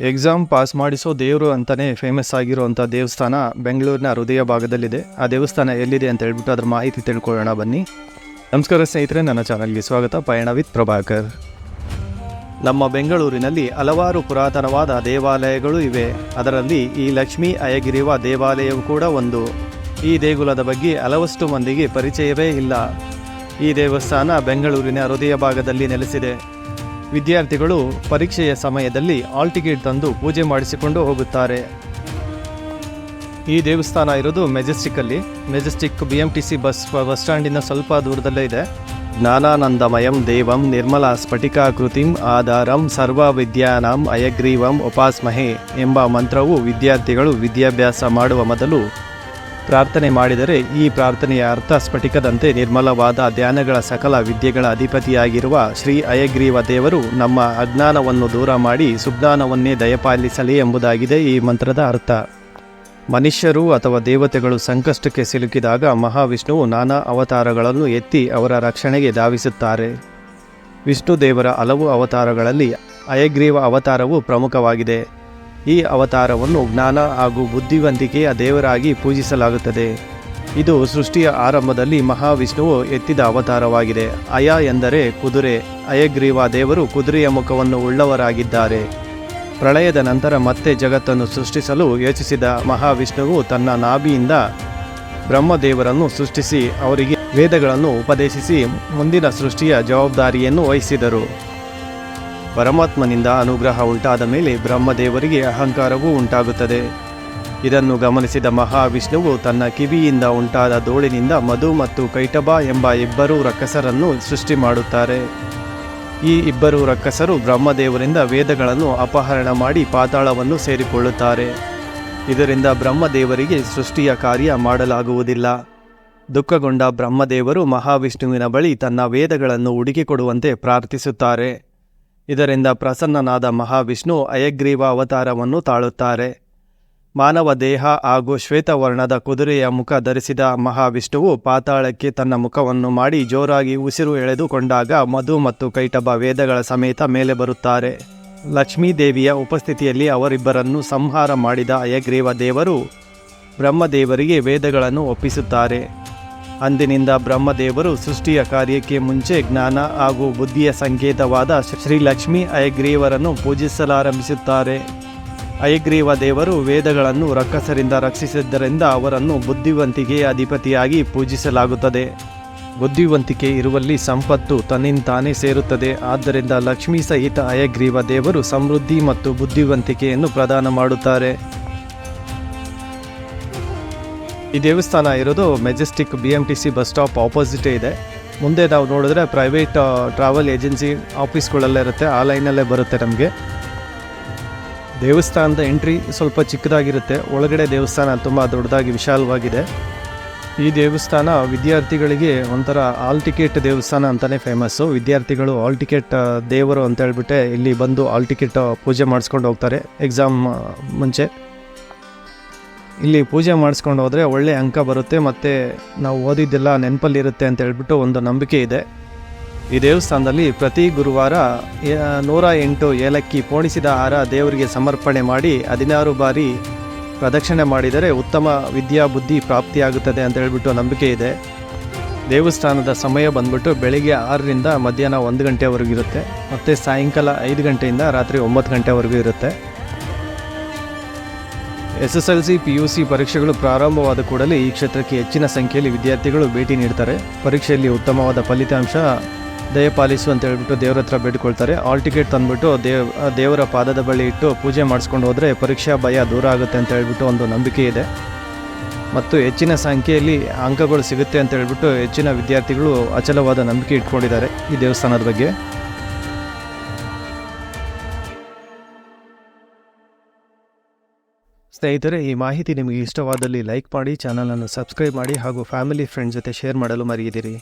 Exam pass ಮಾಡಿಸೋ ದೇವರು ಅಂತಲೇ ಫೇಮಸ್ ಆಗಿರುವಂಥ ದೇವಸ್ಥಾನ ಬೆಂಗಳೂರಿನ ಹೃದಯ ಭಾಗದಲ್ಲಿದೆ. ಆ ದೇವಸ್ಥಾನ ಎಲ್ಲಿದೆ ಅಂತ ಹೇಳ್ಬಿಟ್ಟು ಅದ್ರ ಮಾಹಿತಿ ತಿಳ್ಕೊಳ್ಳೋಣ ಬನ್ನಿ. ನಮಸ್ಕಾರ ಸ್ನೇಹಿತರೆ, ನನ್ನ ಚಾನಲ್ಗೆ ಸ್ವಾಗತ. ಪಯಣ ವಿತ್ ಪ್ರಭಾಕರ್. ನಮ್ಮ ಬೆಂಗಳೂರಿನಲ್ಲಿ ಹಲವಾರು ಪುರಾತನವಾದ ದೇವಾಲಯಗಳು ಇವೆ. ಅದರಲ್ಲಿ ಈ ಲಕ್ಷ್ಮೀ ಅಯಗಿರಿವ ದೇವಾಲಯವು ಕೂಡ ಒಂದು. ಈ ದೇಗುಲದ ಬಗ್ಗೆ ಹಲವಷ್ಟು ಮಂದಿಗೆ ಪರಿಚಯವೇ ಇಲ್ಲ. ಈ ದೇವಸ್ಥಾನ ಬೆಂಗಳೂರಿನ ಹೃದಯ ಭಾಗದಲ್ಲಿ ನೆಲೆಸಿದೆ. ವಿದ್ಯಾರ್ಥಿಗಳು ಪರೀಕ್ಷೆಯ ಸಮಯದಲ್ಲಿ ಆಲ್ ಟಿಕೆಟ್ ತಂದು ಪೂಜೆ ಮಾಡಿಸಿಕೊಂಡು ಹೋಗುತ್ತಾರೆ. ಈ ದೇವಸ್ಥಾನ ಇರೋದು ಮೆಜೆಸ್ಟಿಕ್ಕಲ್ಲಿ Majestic B M T C bus bus ಸ್ಟ್ಯಾಂಡಿನ ಸ್ವಲ್ಪ ದೂರದಲ್ಲೇ ಇದೆ. ಜ್ಞಾನಾನಂದಮಯಂ ದೇವಂ ನಿರ್ಮಲಾ ಸ್ಫಟಿಕಾಕೃತಿಂ ಆಧಾರಂ ಸರ್ವ ವಿದ್ಯಾನಾಂ ಅಯಗ್ರೀವಂ ಉಪಾಸ್ಮಹೆ ಎಂಬ ಮಂತ್ರವು ವಿದ್ಯಾರ್ಥಿಗಳು ವಿದ್ಯಾಭ್ಯಾಸ ಮಾಡುವ ಮೊದಲು ಪ್ರಾರ್ಥನೆ ಮಾಡಿದರೆ ಈ ಪ್ರಾರ್ಥನೆಯ ಅರ್ಥ ಸ್ಫಟಿಕದಂತೆ ನಿರ್ಮಲವಾದ ಧ್ಯಾನಗಳ ಸಕಲ ವಿದ್ಯೆಗಳ ಅಧಿಪತಿಯಾಗಿರುವ ಶ್ರೀ ಅಯಗ್ರೀವ ದೇವರು ನಮ್ಮ ಅಜ್ಞಾನವನ್ನು ದೂರ ಮಾಡಿ ಸುಜ್ಞಾನವನ್ನೇ ದಯಪಾಲಿಸಲಿ ಎಂಬುದಾಗಿದೆ ಈ ಮಂತ್ರದ ಅರ್ಥ. ಮನುಷ್ಯರು ಅಥವಾ ದೇವತೆಗಳು ಸಂಕಷ್ಟಕ್ಕೆ ಸಿಲುಕಿದಾಗ ಮಹಾವಿಷ್ಣುವು ನಾನಾ ಅವತಾರಗಳನ್ನು ಎತ್ತಿ ಅವರ ರಕ್ಷಣೆಗೆ ಧಾವಿಸುತ್ತಾರೆ. ವಿಷ್ಣು ದೇವರ ಹಲವು ಅವತಾರಗಳಲ್ಲಿ ಅಯಗ್ರೀವ ಅವತಾರವು ಪ್ರಮುಖವಾಗಿದೆ. ಈ ಅವತಾರವನ್ನು ಜ್ಞಾನ ಹಾಗೂ ಬುದ್ಧಿವಂತಿಕೆಯ ದೇವರಾಗಿ ಪೂಜಿಸಲಾಗುತ್ತದೆ. ಇದು ಸೃಷ್ಟಿಯ ಆರಂಭದಲ್ಲಿ ಮಹಾವಿಷ್ಣುವು ಎತ್ತಿದ ಅವತಾರವಾಗಿದೆ. ಅಯ ಎಂದರೆ ಕುದುರೆ. ಅಯಗ್ರೀವ ದೇವರು ಕುದುರೆಯ ಮುಖವನ್ನು ಉಳ್ಳವರಾಗಿದ್ದಾರೆ. ಪ್ರಳಯದ ನಂತರ ಮತ್ತೆ ಜಗತ್ತನ್ನು ಸೃಷ್ಟಿಸಲು ಯೋಚಿಸಿದ ಮಹಾವಿಷ್ಣುವು ತನ್ನ ನಾಭಿಯಿಂದ ಬ್ರಹ್ಮದೇವರನ್ನು ಸೃಷ್ಟಿಸಿ ಅವರಿಗೆ ವೇದಗಳನ್ನು ಉಪದೇಶಿಸಿ ಮುಂದಿನ ಸೃಷ್ಟಿಯ ಜವಾಬ್ದಾರಿಯನ್ನು ವಹಿಸಿದರು. ಪರಮಾತ್ಮನಿಂದ ಅನುಗ್ರಹ ಉಂಟಾದ ಮೇಲೆ ಬ್ರಹ್ಮದೇವರಿಗೆ ಅಹಂಕಾರವೂ ಉಂಟಾಗುತ್ತದೆ. ಇದನ್ನು ಗಮನಿಸಿದ ಮಹಾವಿಷ್ಣುವು ತನ್ನ ಕಿವಿಯಿಂದ ಉಂಟಾದ ಧೂಳಿನಿಂದ ಮಧು ಮತ್ತು ಕೈಟಬ ಎಂಬ ಇಬ್ಬರು ರಕ್ಕಸರನ್ನು ಸೃಷ್ಟಿ ಮಾಡುತ್ತಾರೆ. ಈ ಇಬ್ಬರು ರಕ್ಕಸರು ಬ್ರಹ್ಮದೇವರಿಂದ ವೇದಗಳನ್ನು ಅಪಹರಣ ಮಾಡಿ ಪಾತಾಳವನ್ನು ಸೇರಿಕೊಳ್ಳುತ್ತಾರೆ. ಇದರಿಂದ ಬ್ರಹ್ಮದೇವರಿಗೆ ಸೃಷ್ಟಿಯ ಕಾರ್ಯ ಮಾಡಲಾಗುವುದಿಲ್ಲ. ದುಃಖಗೊಂಡ ಬ್ರಹ್ಮದೇವರು ಮಹಾವಿಷ್ಣುವಿನ ಬಳಿ ತನ್ನ ವೇದಗಳನ್ನು ಹುಡುಕಿಕೊಡುವಂತೆ ಪ್ರಾರ್ಥಿಸುತ್ತಾರೆ. ಇದರಿಂದ ಪ್ರಸನ್ನನಾದ ಮಹಾವಿಷ್ಣು ಅಯಗ್ರೀವ ಅವತಾರವನ್ನು ತಾಳುತ್ತಾರೆ. ಮಾನವ ದೇಹ ಹಾಗೂ ಶ್ವೇತವರ್ಣದ ಕುದುರೆಯ ಮುಖ ಧರಿಸಿದ ಮಹಾವಿಷ್ಣುವು ಪಾತಾಳಕ್ಕೆ ತನ್ನ ಮುಖವನ್ನು ಮಾಡಿ ಜೋರಾಗಿ ಉಸಿರು ಎಳೆದುಕೊಂಡಾಗ ಮಧು ಮತ್ತು ಕೈಟಬ ವೇದಗಳ ಸಮೇತ ಮೇಲೆ ಬರುತ್ತಾರೆ. ಲಕ್ಷ್ಮೀದೇವಿಯ ಉಪಸ್ಥಿತಿಯಲ್ಲಿ ಅವರಿಬ್ಬರನ್ನು ಸಂಹಾರ ಮಾಡಿದ ಅಯಗ್ರೀವ ದೇವರು ಬ್ರಹ್ಮದೇವರಿಗೆ ವೇದಗಳನ್ನು ಒಪ್ಪಿಸುತ್ತಾರೆ. ಅಂದಿನಿಂದ ಬ್ರಹ್ಮದೇವರು ಸೃಷ್ಟಿಯ ಕಾರ್ಯಕ್ಕೆ ಮುಂಚೆ ಜ್ಞಾನ ಹಾಗೂ ಬುದ್ಧಿಯ ಸಂಕೇತವಾದ ಶ್ರೀಲಕ್ಷ್ಮಿ ಅಯಗ್ರೀವರನ್ನು ಪೂಜಿಸಲಾರಂಭಿಸುತ್ತಾರೆ. ಅಯಗ್ರೀವ ದೇವರು ವೇದಗಳನ್ನು ರಕ್ಕಸರಿಂದ ರಕ್ಷಿಸಿದ್ದರಿಂದ ಅವರನ್ನು ಬುದ್ಧಿವಂತಿಕೆಯ ಅಧಿಪತಿಯಾಗಿ ಪೂಜಿಸಲಾಗುತ್ತದೆ. ಬುದ್ಧಿವಂತಿಕೆ ಇರುವಲ್ಲಿ ಸಂಪತ್ತು ತನ್ನಿಂತಾನೇ ಸೇರುತ್ತದೆ. ಆದ್ದರಿಂದ ಲಕ್ಷ್ಮೀ ಸಹಿತ ಅಯಗ್ರೀವ ದೇವರು ಸಮೃದ್ಧಿ ಮತ್ತು ಬುದ್ಧಿವಂತಿಕೆಯನ್ನು ಪ್ರದಾನ ಮಾಡುತ್ತಾರೆ. ಈ ದೇವಸ್ಥಾನ ಇರೋದು Majestic B M T C bus stop ಆಪೋಸಿಟೇ ಇದೆ. ಮುಂದೆ ನಾವು ನೋಡಿದ್ರೆ ಪ್ರೈವೇಟ್ ಟ್ರಾವೆಲ್ ಏಜೆನ್ಸಿ ಆಫೀಸ್ಗಳಲ್ಲೇ ಇರುತ್ತೆ. ಆ ಲೈನಲ್ಲೇ ಬರುತ್ತೆ ನಮಗೆ. ದೇವಸ್ಥಾನದ ಎಂಟ್ರಿ ಸ್ವಲ್ಪ ಚಿಕ್ಕದಾಗಿರುತ್ತೆ. ಒಳಗಡೆ ದೇವಸ್ಥಾನ ತುಂಬ ದೊಡ್ಡದಾಗಿ ವಿಶಾಲವಾಗಿದೆ. ಈ ದೇವಸ್ಥಾನ ವಿದ್ಯಾರ್ಥಿಗಳಿಗೆ ಒಂಥರ ಆಲ್ ಟಿಕೆಟ್ ದೇವಸ್ಥಾನ ಅಂತಲೇ ಫೇಮಸ್ಸು ವಿದ್ಯಾರ್ಥಿಗಳು ಆಲ್ ಟಿಕೆಟ್ ದೇವರು ಅಂತ ಹೇಳ್ಬಿಟ್ಟೆ ಇಲ್ಲಿ ಬಂದು ಆಲ್ ಟಿಕೆಟ್ ಪೂಜೆ ಮಾಡಿಸ್ಕೊಂಡು ಹೋಗ್ತಾರೆ. ಎಕ್ಸಾಮ್ ಮುಂಚೆ. ಇಲ್ಲಿ ಪೂಜೆ ಮಾಡಿಸ್ಕೊಂಡು ಹೋದರೆ ಒಳ್ಳೆ ಅಂಕ ಬರುತ್ತೆ ಮತ್ತು ನಾವು ಓದಿದ್ದೆಲ್ಲ ನೆನಪಲ್ಲಿರುತ್ತೆ ಅಂತ ಹೇಳ್ಬಿಟ್ಟು ಒಂದು ನಂಬಿಕೆ ಇದೆ. ಈ ದೇವಸ್ಥಾನದಲ್ಲಿ ಪ್ರತಿ ಗುರುವಾರ ನೂರ ಎಂಟು ಏಲಕ್ಕಿ ಪೋಣಿಸಿದ ಆಹಾರ ದೇವರಿಗೆ ಸಮರ್ಪಣೆ ಮಾಡಿ ಹದಿನಾರು ಬಾರಿ ಪ್ರದಕ್ಷಿಣೆ ಮಾಡಿದರೆ ಉತ್ತಮ ವಿದ್ಯಾ ಬುದ್ಧಿ ಪ್ರಾಪ್ತಿಯಾಗುತ್ತದೆ ಅಂತ ಹೇಳ್ಬಿಟ್ಟು ನಂಬಿಕೆ ಇದೆ. ದೇವಸ್ಥಾನದ ಸಮಯ ಬಂದ್ಬಿಟ್ಟು ಬೆಳಿಗ್ಗೆ ಆರರಿಂದ ಮಧ್ಯಾಹ್ನ ಒಂದು ಗಂಟೆವರೆಗೂ ಇರುತ್ತೆ. ಮತ್ತು ಸಾಯಂಕಾಲ ಐದು ಗಂಟೆಯಿಂದ ರಾತ್ರಿ ಒಂಬತ್ತು ಗಂಟೆವರೆಗೂ ಇರುತ್ತೆ. ಎಸ್ ಪಿಯುಸಿ ಪರೀಕ್ಷೆಗಳು ಪ್ರಾರಂಭವಾದ ಕೂಡಲೇ ಈ ಕ್ಷೇತ್ರಕ್ಕೆ ಹೆಚ್ಚಿನ ಸಂಖ್ಯೆಯಲ್ಲಿ ವಿದ್ಯಾರ್ಥಿಗಳು ಭೇಟಿ ನೀಡ್ತಾರೆ. ಪರೀಕ್ಷೆಯಲ್ಲಿ ಉತ್ತಮವಾದ ಫಲಿತಾಂಶ ದಯಪಾಲಿಸು ಅಂತ ಹೇಳ್ಬಿಟ್ಟು ದೇವರ ಹತ್ರ ಬೇಡ್ಕೊಳ್ತಾರೆ. ಆಲ್ ಟಿಕೆಟ್ ತಂದ್ಬಿಟ್ಟು ದೇವ್, ದೇವರ ಪಾದದ ಬಳಿ ಇಟ್ಟು ಪೂಜೆ ಮಾಡಿಸ್ಕೊಂಡು ಹೋದರೆ ಪರೀಕ್ಷಾ ಭಯ ದೂರ ಆಗುತ್ತೆ ಅಂತ ಹೇಳ್ಬಿಟ್ಟು ಒಂದು ನಂಬಿಕೆ ಇದೆ. ಮತ್ತು ಹೆಚ್ಚಿನ ಸಂಖ್ಯೆಯಲ್ಲಿ ಅಂಕಗಳು ಸಿಗುತ್ತೆ ಅಂತ ಹೇಳ್ಬಿಟ್ಟು ಹೆಚ್ಚಿನ ವಿದ್ಯಾರ್ಥಿಗಳು ಅಚಲವಾದ ನಂಬಿಕೆ ಇಟ್ಕೊಂಡಿದ್ದಾರೆ ಈ ದೇವಸ್ಥಾನದ ಬಗ್ಗೆ. ಸ್ನೇಹಿತರೆ, ಈ ಮಾಹಿತಿ ನಿಮಗೆ ಇಷ್ಟವಾದಲ್ಲಿ ಲೈಕ್ ಮಾಡಿ, ಚಾನಲನ್ನು ಸಬ್ಸ್ಕ್ರೈಬ್ ಮಾಡಿ ಹಾಗೂ ಫ್ಯಾಮಿಲಿ ಫ್ರೆಂಡ್ಸ್ ಜೊತೆ ಶೇರ್ ಮಾಡಲು ಮರೆಯದಿರಿ.